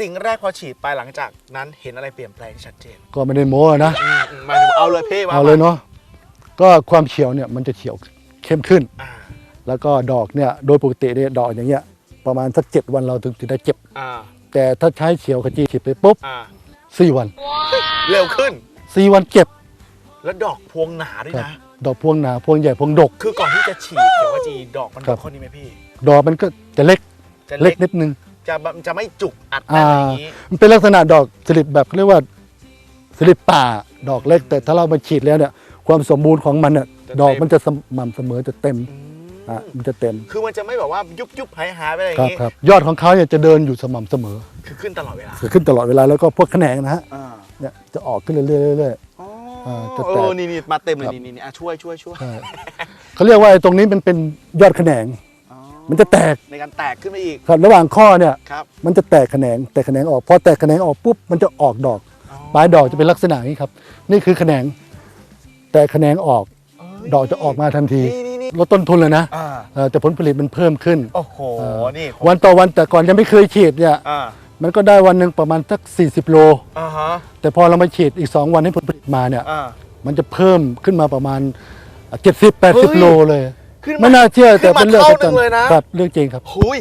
สิ่งแรกพอฉีดไปหลังจากนั้นเห็นอะไรเปลี่ยนแปลงชัดเจนก็ไม่ได้โม้นะอืมอืมมาเอาเลยพี่มาเอาเลยเนาะก็ความเขียวเนี่ยมันจะเขียวเข้มขึ้น อ่าแล้วก็ดอกเนี่ยโดยปกติเนี่ยดอกอย่างเงี้ยประมาณสักเจ็ดวันเราถึงจะได้เก็บ อ่าแต่ถ้าใช้เขียวขจีฉีดไปปุ๊บอ่าสี่วันเร็วขึ้น สี่วันเก็บแล้วดอกพวงหนาด้วยครับนะ ดอกพวงหนาพวงใหญ่พวงดก คือก่อนที่จะฉีดเขียวว่าจีดอกมันครับเท่านี้ไหมพี่ ดอกมันก็จะเล็กจะเล็เล็กกนิดนึง จะแบบจะไม่จุกอัดแน่นอ่าอย่างนี้มันเป็นลักษณะดอกสลิดแบบเขาเรียกว่าสลิดป่าดอกเล็ก แต่ถ้าเรามาฉีดแล้วเนี่ย ความสมบูรณ์ของมันเนี่ยดอกมันจะสม่ำเสมอจะเต็มอืมอะมันจะเต็มคือมันจะไม่แบบว่ายุบยุบหายหายไปอะไรอคย่ารับงนี้ครับยอดของเขาเนี่ยจะเดินอยู่สม่ำเสมอคือขึ้นตลอดเวลาจะขึ้นตลอดเวลาแล้วก็พวกแขนงนะฮะอ่าเนี่ยจะออกขึ้นเรื่อยๆเรื่อย อ๋ออ่าจะเอแตกอนี่นี่มาเต็มเลยครับนี่นี่นี่อะช่วยช่วยช่วยๆใช่เขาเรียกว่าไอ้ตรงนี้มันเป็นยอดแขนงอ๋อ มันจะแตกในการแตกขึ้นไปอีกครับระหว่างข้อเนี่ยครับมันจะแตกแขนงแตกแขนงออกพอแตกแขนงออกปุ๊บมันจะออกดอก ปลายดอกจะเป็นลักษณะนี้ครับ นี่คือแขนง แต่แขนงออกเอ้ยดอกจะออกมาทันทีนี่นี่นี่ลดต้นทุนเลยนะอ่าเอ่อแต่ผลผลิตมันเพิ่มขึ้น โอ้โหเอ่อนี่วันต่อวันแต่ก่อนยังไม่เคยฉีดเนี่ยอ่ามันก็ได้วันหนึ่งประมาณสัก 40 โล อ่าฮะแต่พอเรามาฉีดอีก 2 วันให้ผลผลิตมาเนี่ยอ่า มันจะเพิ่มขึ้นมาประมาณ 70เฮ้ย80 โลเลย ขึ้นมาไม่น่าเชื่อขึ้แต่นมาเป็นเรื่องเท่าประหนึ่งเลยนะครับเรื่องจริงครับ หุย